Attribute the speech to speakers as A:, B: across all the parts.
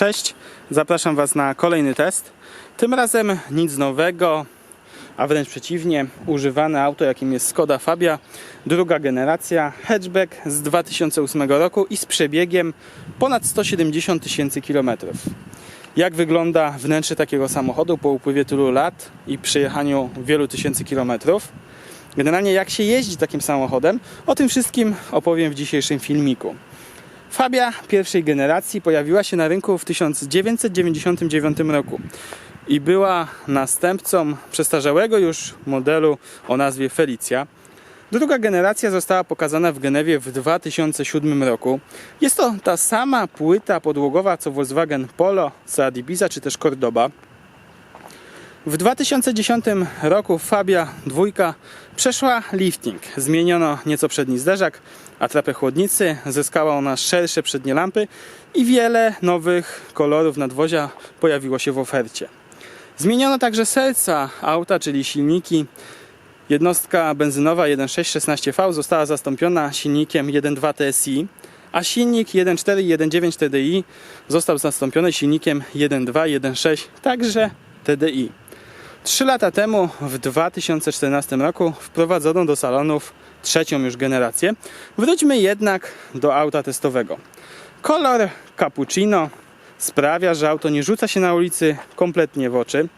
A: Cześć, zapraszam Was na kolejny test. Tym razem nic nowego, a wręcz przeciwnie, używane auto, jakim jest Skoda Fabia, druga generacja, hatchback z 2008 roku i z przebiegiem ponad 170 tysięcy kilometrów. Jak wygląda wnętrze takiego samochodu po upływie tylu lat i przejechaniu wielu tysięcy kilometrów? Generalnie jak się jeździ takim samochodem? O tym wszystkim opowiem w dzisiejszym filmiku. Fabia pierwszej generacji pojawiła się na rynku w 1999 roku i była następcą przestarzałego już modelu o nazwie Felicia. Druga generacja została pokazana w Genewie w 2007 roku. Jest to ta sama płyta podłogowa co Volkswagen Polo, Seat Ibiza czy też Cordoba. W 2010 roku Fabia dwójka przeszła lifting. Zmieniono nieco przedni zderzak, atrapę chłodnicy, zyskała ona szersze przednie lampy i wiele nowych kolorów nadwozia pojawiło się w ofercie. Zmieniono także serca auta, czyli silniki. Jednostka benzynowa 1.6-16V została zastąpiona silnikiem 1.2 TSI, a silnik 1.4 i 1.9 TDI został zastąpiony silnikiem 1.2 1.6 także TDI. Trzy lata temu, w 2014 roku, wprowadzono do salonów trzecią już generację. Wróćmy jednak do auta testowego. Kolor cappuccino sprawia, że auto nie rzuca się na ulicy kompletnie w oczy.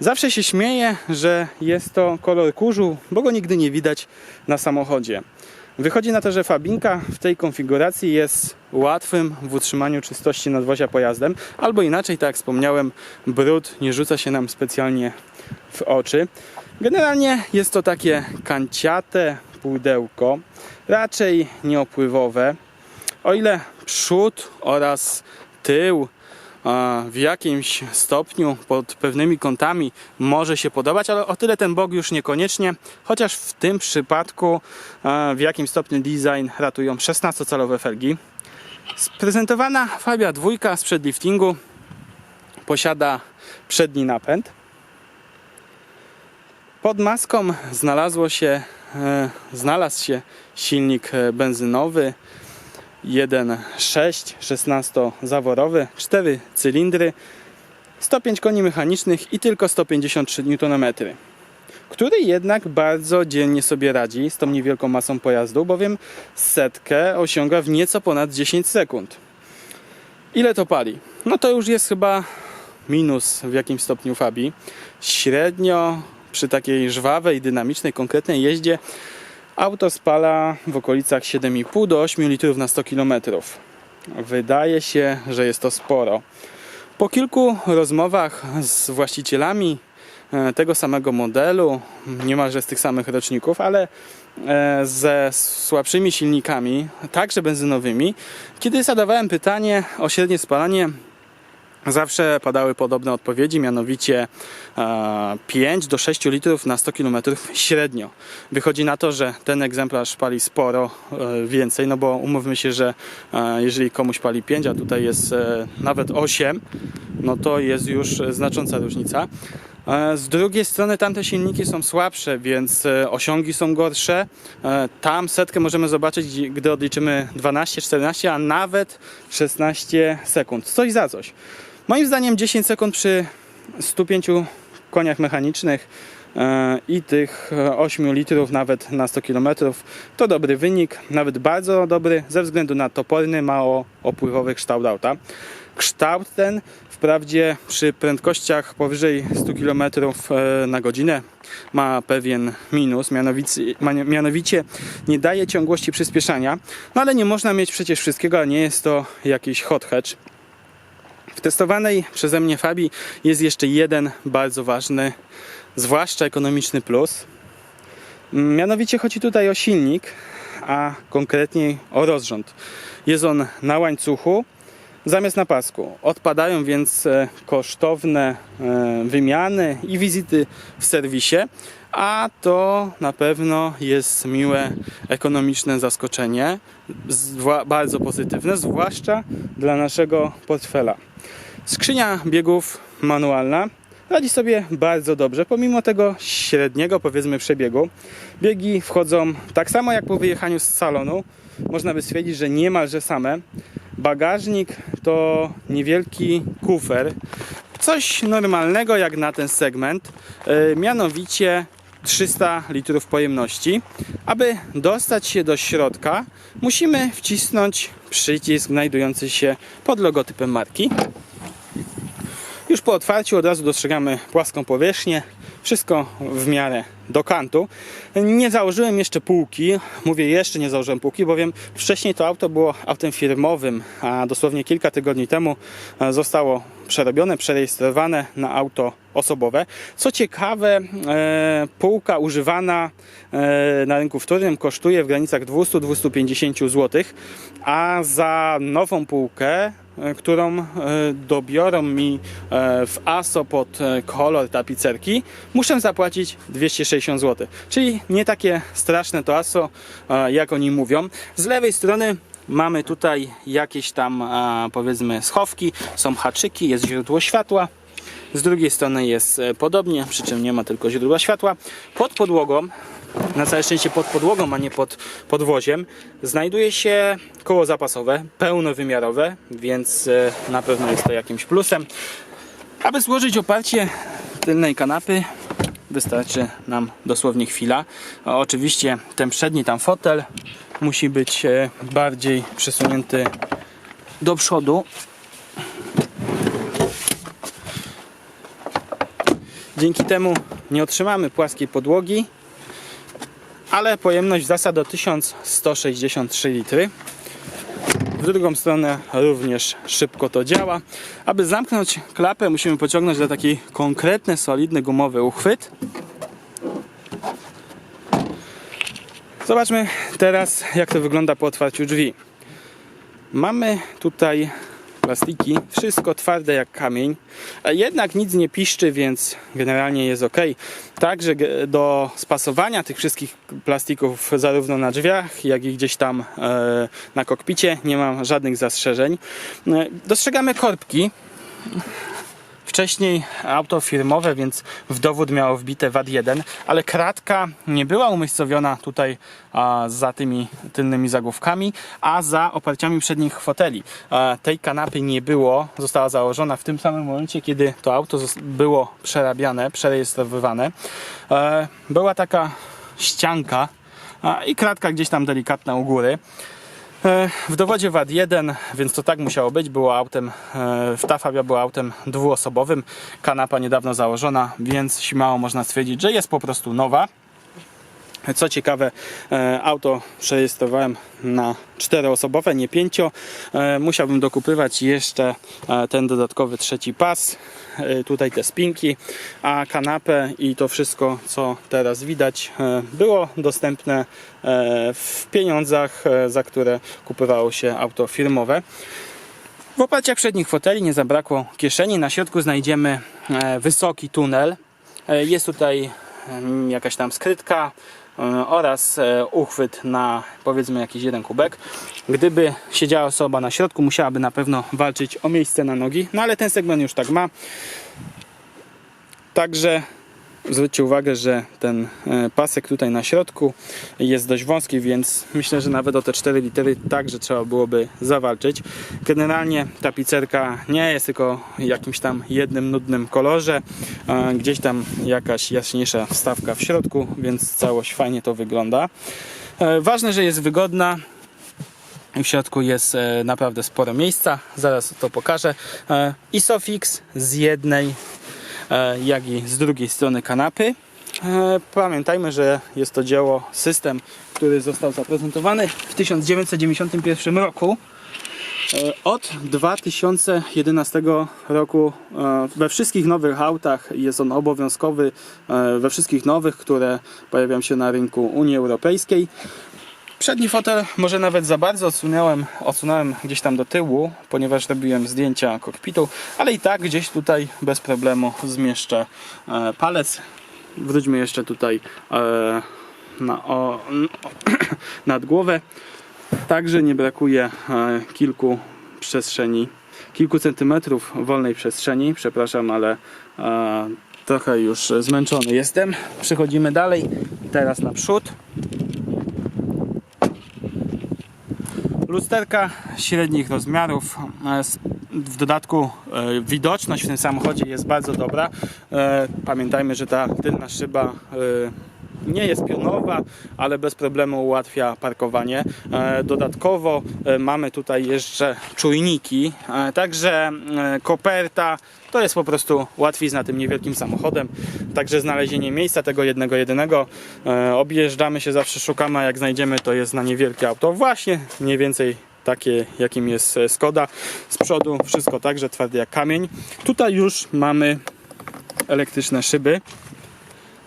A: Zawsze się śmieję, że jest to kolor kurzu, bo go nigdy nie widać na samochodzie. Wychodzi na to, że Fabinka w tej konfiguracji jest łatwym w utrzymaniu czystości nadwozia pojazdem, albo inaczej, tak jak wspomniałem, brud nie rzuca się nam specjalnie w oczy. Generalnie jest to takie kanciate pudełko, raczej nieopływowe. O ile przód oraz tył w jakimś stopniu pod pewnymi kątami może się podobać, ale o tyle ten bok już niekoniecznie, chociaż w tym przypadku a, w jakimś stopniu design ratują 16-calowe felgi. Sprezentowana Fabia dwójka sprzed liftingu posiada przedni napęd. Pod maską znalazło się, e, znalazł się silnik e, benzynowy 1.6 16-zaworowy, 4 cylindry, 105 koni mechanicznych i tylko 153 Nm, który jednak bardzo dzielnie sobie radzi z tą niewielką masą pojazdu, bowiem setkę osiąga w nieco ponad 10 sekund. Ile to pali? No to już jest chyba minus w jakimś stopniu Fabii. Średnio przy takiej żwawej, dynamicznej, konkretnej jeździe auto spala w okolicach 7,5 do 8 litrów na 100 km. Wydaje się, że jest to sporo. Po kilku rozmowach z właścicielami e, tego samego modelu, niemalże z tych samych roczników, ale e, ze słabszymi silnikami, także benzynowymi, kiedy zadawałem pytanie o średnie spalanie Zawsze padały podobne odpowiedzi, mianowicie e, 5 do 6 litrów na 100 km średnio. Wychodzi na to, że ten egzemplarz pali sporo e, więcej, no bo umówmy się, że e, jeżeli komuś pali 5, a tutaj jest e, nawet 8, no to jest już znacząca różnica. E, Z drugiej strony tamte silniki są słabsze, więc e, osiągi są gorsze. E, Tam setkę możemy zobaczyć, gdy odliczymy 12, 14, a nawet 16 sekund. Coś za coś. Moim zdaniem 10 sekund przy 105 koniach mechanicznych e, i tych e, 8 litrów nawet na 100 km to dobry wynik, nawet bardzo dobry ze względu na toporny, mało opływowy kształt auta. Kształt ten wprawdzie przy prędkościach powyżej 100 km na godzinę ma pewien minus, mianowicie, mianowicie nie daje ciągłości przyspieszania, no ale nie można mieć przecież wszystkiego, a nie jest to jakiś hot hatch. W testowanej przeze mnie Fabii jest jeszcze jeden bardzo ważny, zwłaszcza ekonomiczny plus. Mianowicie chodzi tutaj o silnik, a konkretniej o rozrząd. Jest on na łańcuchu zamiast na pasku. Odpadają więc e, kosztowne e, wymiany i wizyty w serwisie, a to na pewno jest miłe ekonomiczne zaskoczenie, bardzo pozytywne, zwłaszcza dla naszego portfela. Skrzynia biegów manualna radzi sobie bardzo dobrze, pomimo tego średniego, powiedzmy, przebiegu. Biegi wchodzą tak samo jak po wyjechaniu z salonu. Można by stwierdzić, że niemalże same. Bagażnik to niewielki kufer, coś normalnego jak na ten segment, e, mianowicie 300 litrów pojemności. Aby dostać się do środka, musimy wcisnąć przycisk znajdujący się pod logotypem marki. Już po otwarciu od razu dostrzegamy płaską powierzchnię, wszystko w miarę do kantu. Nie założyłem jeszcze półki, mówię jeszcze nie założyłem półki, bowiem wcześniej to auto było autem firmowym, a dosłownie kilka tygodni temu e, zostało przerobione, przerejestrowane na auto osobowe. Co ciekawe, e, półka używana e, na rynku wtórnym kosztuje w granicach 200-250 zł, a za nową półkę którą e, dobiorą mi e, w ASO pod e, kolor tapicerki, muszę zapłacić 260 zł. Czyli nie takie straszne to ASO, e, jak oni mówią. Z lewej strony mamy tutaj jakieś tam powiedzmy schowki, są haczyki, jest źródło światła. Z drugiej strony jest e, podobnie, przy czym nie ma tylko źródła światła. Pod podłogą, na całe szczęście pod podłogą, a nie pod podwoziem, znajduje się koło zapasowe, pełnowymiarowe, więc e, na pewno jest to jakimś plusem. Aby złożyć oparcie tylnej kanapy, wystarczy nam dosłownie chwila. Oczywiście ten przedni tam fotel musi być e, bardziej przesunięty do przodu. Dzięki temu nie otrzymamy płaskiej podłogi, ale pojemność zasad do 1163 litry. W drugą stronę również szybko to działa. Aby zamknąć klapę musimy pociągnąć za taki konkretny, solidny, gumowy uchwyt. Zobaczmy teraz jak to wygląda po otwarciu drzwi. Mamy tutaj plastiki, wszystko twarde jak kamień, a jednak nic nie piszczy, więc generalnie jest ok. Także do spasowania tych wszystkich plastików zarówno na drzwiach, jak i gdzieś tam e, na kokpicie nie mam żadnych zastrzeżeń. E, dostrzegamy korbki, Wcześniej auto firmowe, więc w dowód miało wbite WAD1, ale kratka nie była umiejscowiona tutaj a, za tymi tylnymi zagłówkami, a za oparciami przednich foteli. A, tej kanapy nie było, została założona w tym samym momencie, kiedy to auto było przerabiane, przerejestrowywane. E, była taka ścianka a, i kratka gdzieś tam delikatna u góry. E, W dowodzie WAD 1, więc to tak musiało być. Było autem, e, ta Fabia była autem dwuosobowym, kanapa niedawno założona, więc śmiało można stwierdzić, że jest po prostu nowa. Co ciekawe, e, auto przerejestrowałem na czteroosobowe, nie pięcio. E, Musiałbym dokupywać jeszcze e, ten dodatkowy trzeci pas, tutaj te spinki, a kanapę i to wszystko, co teraz widać, było dostępne w pieniądzach, za które kupowało się auto firmowe. W oparciach przednich foteli nie zabrakło kieszeni. Na środku znajdziemy wysoki tunel. Jest tutaj em, jakaś tam skrytka oraz e, uchwyt na powiedzmy jakiś jeden kubek. Gdyby siedziała osoba na środku, musiałaby na pewno walczyć o miejsce na nogi, no ale ten segment już tak ma. Także zwróćcie uwagę, że ten e, pasek tutaj na środku jest dość wąski, więc myślę, że nawet o te 4 litery także trzeba byłoby zawalczyć. Generalnie tapicerka nie jest tylko jakimś tam jednym nudnym kolorze, gdzieś tam jakaś jaśniejsza wstawka w środku, więc całość fajnie to wygląda. E, Ważne, że jest wygodna, w środku jest e, naprawdę sporo miejsca, zaraz to pokażę. Isofix z jednej, jak i z drugiej strony kanapy. E, Pamiętajmy, że jest to dzieło, system, który został zaprezentowany w 1991 roku. E, Od 2011 roku e, we wszystkich nowych autach jest on obowiązkowy, e, we wszystkich nowych, które pojawiają się na rynku Unii Europejskiej. Przedni fotel może nawet za bardzo odsunąłem, odsunąłem gdzieś tam do tyłu, ponieważ robiłem zdjęcia kokpitu, ale i tak gdzieś tutaj bez problemu zmieszczę e, palec. Wróćmy jeszcze tutaj e, na, o, nad głowę. Także nie brakuje e, kilku przestrzeni, kilku centymetrów wolnej przestrzeni. Przepraszam, ale trochę już zmęczony jestem. Przechodzimy dalej. Teraz naprzód. Lusterka średnich rozmiarów. e, W dodatku e, widoczność w tym samochodzie jest bardzo dobra. E, Pamiętajmy, że ta tylna szyba nie jest pionowa, ale bez problemu ułatwia parkowanie. E, Dodatkowo e, mamy tutaj jeszcze czujniki, e, także koperta to jest po prostu łatwizna tym niewielkim samochodem. Także znalezienie miejsca tego jednego jedynego. Objeżdżamy się, zawsze szukamy, a jak znajdziemy to jest na niewielkie auto. Właśnie mniej więcej takie jakim jest Skoda. Z przodu wszystko także twarde jak kamień. Tutaj już mamy elektryczne szyby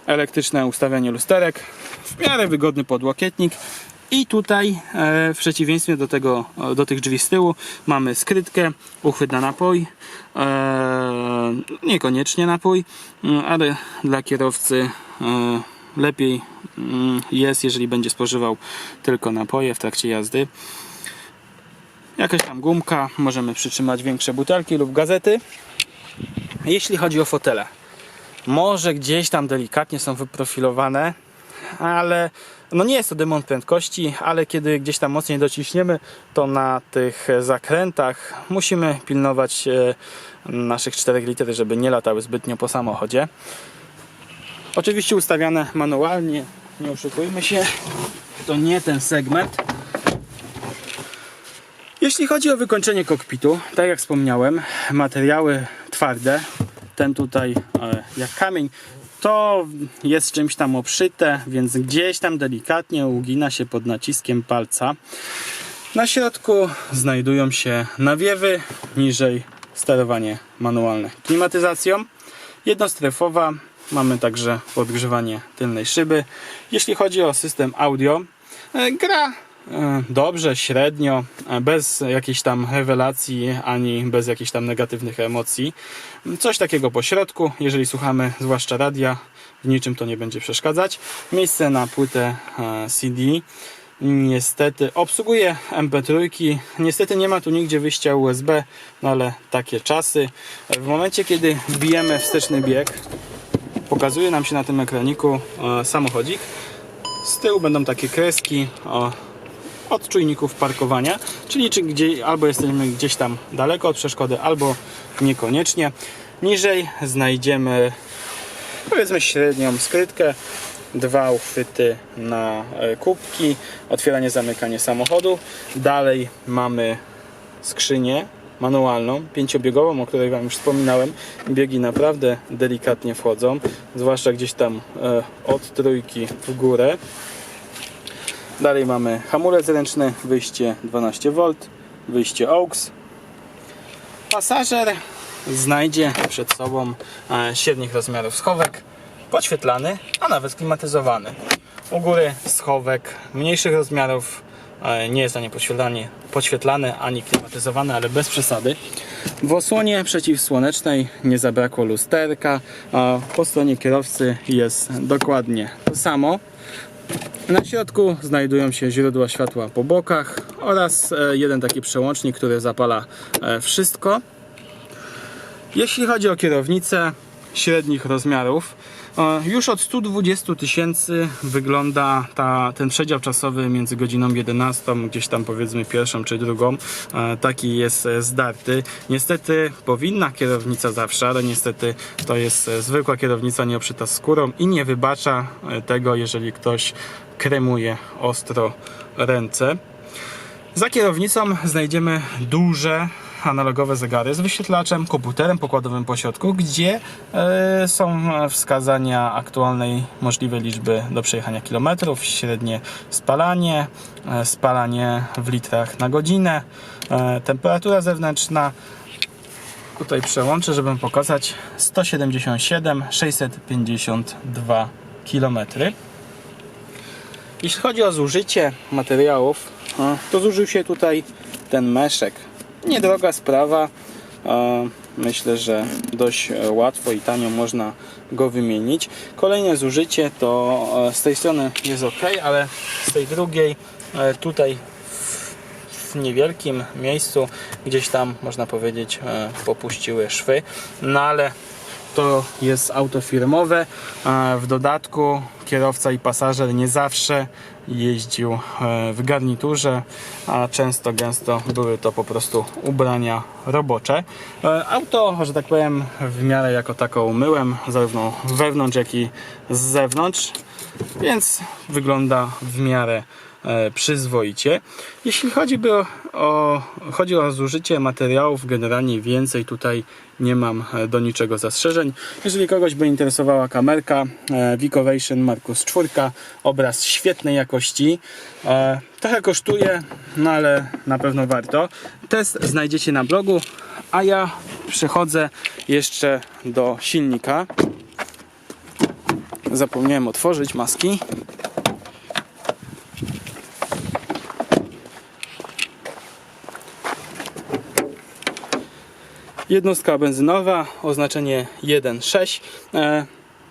A: elektryczne ustawianie lusterek, w miarę wygodny podłokietnik i tutaj e, w przeciwieństwie do, tego, e, do tych drzwi z tyłu mamy skrytkę, uchwyt na napój, e, niekoniecznie napój, mm, ale dla kierowcy lepiej mm, jest, jeżeli będzie spożywał tylko napoje w trakcie jazdy. Jakaś tam gumka, możemy przytrzymać większe butelki lub gazety. Jeśli chodzi o fotele, może gdzieś tam delikatnie są wyprofilowane, ale no nie jest to demon prędkości, ale kiedy gdzieś tam mocniej dociśniemy, to na tych zakrętach musimy pilnować e, naszych 4 liter, żeby nie latały zbytnio po samochodzie. Oczywiście ustawiane manualnie, nie oszukujmy się, to nie ten segment. Jeśli chodzi o wykończenie kokpitu, tak jak wspomniałem, materiały twarde, ten tutaj e, jak kamień, to jest czymś tam obszyte, więc gdzieś tam delikatnie ugina się pod naciskiem palca. Na środku znajdują się nawiewy, niżej sterowanie manualne klimatyzacją. Jednostrefowa, mamy także podgrzewanie tylnej szyby. Jeśli chodzi o system audio, e, gra dobrze, średnio, e, bez jakiejś tam rewelacji ani bez jakichś tam negatywnych emocji. Coś takiego po środku, jeżeli słuchamy zwłaszcza radia, w niczym to nie będzie przeszkadzać. Miejsce na płytę e, CD. Niestety obsługuje MP3. Niestety nie ma tu nigdzie wyjścia USB, no ale takie czasy. W momencie, kiedy wbijemy wsteczny bieg, pokazuje nam się na tym ekraniku e, samochodzik. Z tyłu będą takie kreski o, od czujników parkowania, czyli czy gdzie, albo jesteśmy gdzieś tam daleko od przeszkody, albo niekoniecznie. Niżej znajdziemy powiedzmy średnią skrytkę, dwa uchwyty na e, kubki, otwieranie, zamykanie samochodu. Dalej mamy skrzynię manualną, pięciobiegową, o której Wam już wspominałem. Biegi naprawdę delikatnie wchodzą, zwłaszcza gdzieś tam e, od trójki w górę. Dalej mamy hamulec ręczny, wyjście 12V, wyjście AUX. Pasażer znajdzie przed sobą e, średnich rozmiarów schowek, podświetlany, a nawet klimatyzowany. U góry schowek mniejszych rozmiarów, e, nie jest ani podświetlany, podświetlany ani klimatyzowany, ale bez przesady. W osłonie przeciwsłonecznej nie zabrakło lusterka, po stronie kierowcy jest dokładnie to samo. Na środku znajdują się źródła światła po bokach oraz e, jeden taki przełącznik, który zapala e, wszystko. Jeśli chodzi o kierownicę średnich rozmiarów, już od 120 tysięcy wygląda ta, ten przedział czasowy między godziną 11, gdzieś tam powiedzmy pierwszą czy drugą. E, Taki jest e, zdarty. Niestety powinna kierownica zawsze, ale niestety to jest e, zwykła kierownica nieoprzyta skórą i nie wybacza e, tego, jeżeli ktoś kremuje ostro ręce. Za kierownicą znajdziemy duże analogowe zegary z wyświetlaczem, komputerem pokładowym po środku, gdzie e, są wskazania aktualnej możliwej liczby do przejechania kilometrów, średnie spalanie, e, spalanie w litrach na godzinę, e, temperatura zewnętrzna. Tutaj przełączę, żeby pokazać 177 652 kilometry. Jeśli chodzi o zużycie materiałów, e, to zużył się tutaj ten meszek. Niedroga sprawa. Myślę, że dość e, łatwo i tanio można go wymienić. Kolejne zużycie to e, z tej strony jest ok, ale z tej drugiej e, tutaj w niewielkim miejscu gdzieś tam można powiedzieć popuściły szwy. No ale to jest auto firmowe. W dodatku kierowca i pasażer nie zawsze jeździł e, w garniturze, a często gęsto były to po prostu ubrania robocze. E, Auto, że tak powiem, w miarę jako tako umyłem, zarówno wewnątrz, jak i z zewnątrz, więc wygląda w miarę przyzwoicie. Jeśli chodzi, o, o, chodzi o zużycie materiałów, generalnie więcej tutaj nie mam e, do niczego zastrzeżeń. Jeżeli kogoś by interesowała kamerka e, Vicovation Markus 4, obraz świetnej jakości. E, trochę kosztuje, no ale na pewno warto. Test znajdziecie na blogu, a ja przechodzę jeszcze do silnika. Zapomniałem otworzyć maski. Jednostka benzynowa, oznaczenie 1.6. E,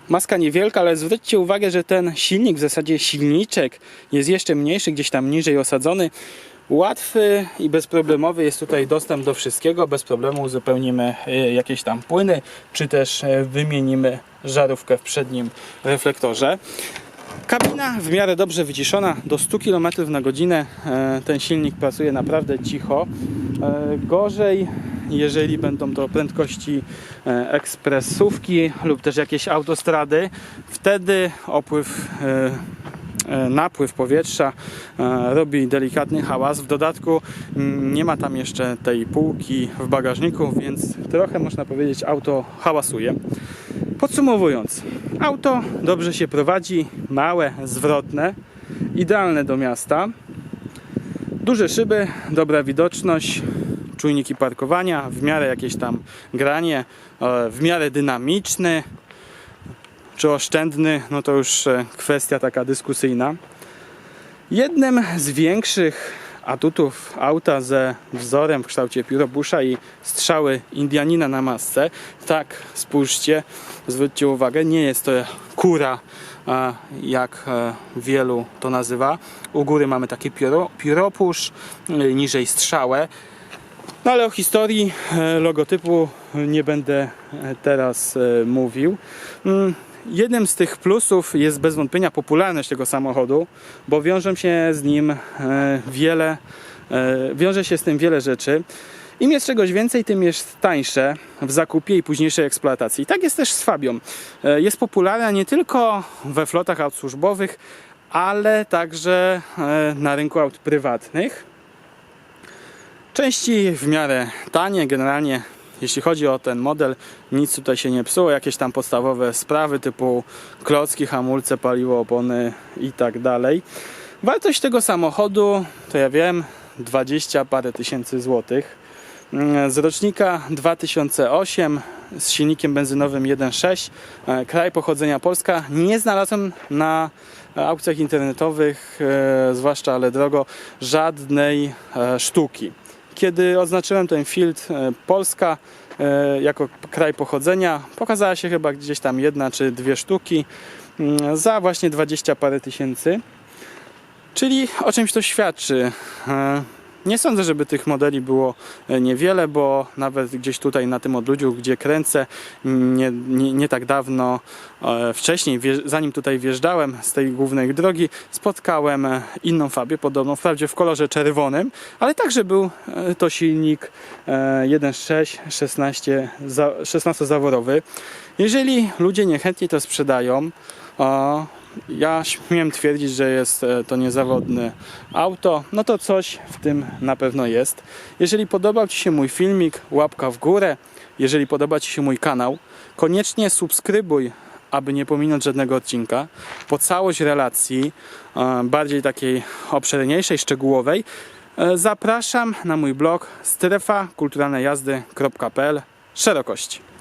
A: maska niewielka, ale zwróćcie uwagę, że ten silnik, w zasadzie silniczek jest jeszcze mniejszy, gdzieś tam niżej osadzony. Łatwy i bezproblemowy jest tutaj dostęp do wszystkiego. Bez problemu uzupełnimy e, jakieś tam płyny, czy też e, wymienimy żarówkę w przednim reflektorze. Kabina w miarę dobrze wyciszona, do 100 km na godzinę. Ten silnik pracuje naprawdę cicho. Gorzej, jeżeli będą to prędkości e, ekspresówki lub też jakieś autostrady, wtedy opływ e, e, napływ powietrza robi delikatny hałas. W dodatku mm, nie ma tam jeszcze tej półki w bagażniku, więc trochę można powiedzieć auto hałasuje. Podsumowując, auto dobrze się prowadzi, małe, zwrotne, idealne do miasta. Duże szyby, dobra widoczność, czujniki parkowania, w miarę jakieś tam granie, e, w miarę dynamiczny czy oszczędny, no to już e, kwestia taka dyskusyjna. Jednym z większych atutów auta ze wzorem w kształcie piórobusza i strzały Indianina na masce, tak spójrzcie, zwróćcie uwagę, nie jest to kura, jak e, wielu to nazywa. U góry mamy taki pióro, pióropusz, niżej strzałę. No ale o historii e, logotypu nie będę e, teraz e, mówił. Mm, Jednym z tych plusów jest bez wątpienia popularność tego samochodu, bo wiążą się z nim wiele, wiąże się z tym wiele rzeczy. Im jest czegoś więcej, tym jest tańsze w zakupie i późniejszej eksploatacji. Tak jest też z Fabią. Jest popularna nie tylko we flotach aut służbowych, ale także na rynku aut prywatnych. Części w miarę tanie, generalnie jeśli chodzi o ten model, nic tutaj się nie psuło, jakieś tam podstawowe sprawy typu klocki, hamulce, paliwo, opony i tak dalej. Wartość tego samochodu, to ja wiem, 20 parę tysięcy złotych. Mm, Z rocznika 2008 z silnikiem benzynowym 1.6, e, kraj pochodzenia Polska. Nie znalazłem na aukcjach internetowych, e, zwłaszcza ale drogo, żadnej e, sztuki. Kiedy oznaczyłem ten field e, Polska e, jako kraj pochodzenia, pokazała się chyba gdzieś tam jedna czy dwie sztuki mm, za właśnie 20 parę tysięcy. Czyli o czymś to świadczy. Nie sądzę, żeby tych modeli było e, niewiele, bo nawet gdzieś tutaj na tym odludziu, gdzie kręcę, nie, nie, nie tak dawno e, wcześniej, zanim tutaj wjeżdżałem z tej głównej drogi, spotkałem e, inną Fabię, podobną, wprawdzie w kolorze czerwonym, ale także był to silnik e, 1.6 16, za- 16-zaworowy. Jeżeli ludzie niechętnie to sprzedają, ja śmiem twierdzić, że jest e, to niezawodne auto, no to coś w tym na pewno jest. Jeżeli podobał Ci się mój filmik, łapka w górę. Jeżeli podoba Ci się mój kanał, koniecznie subskrybuj, aby nie pominąć żadnego odcinka. Po całość relacji, e, bardziej takiej obszerniejszej, szczegółowej, e, zapraszam na mój blog strefa kulturalnej jazdy.pl szerokości.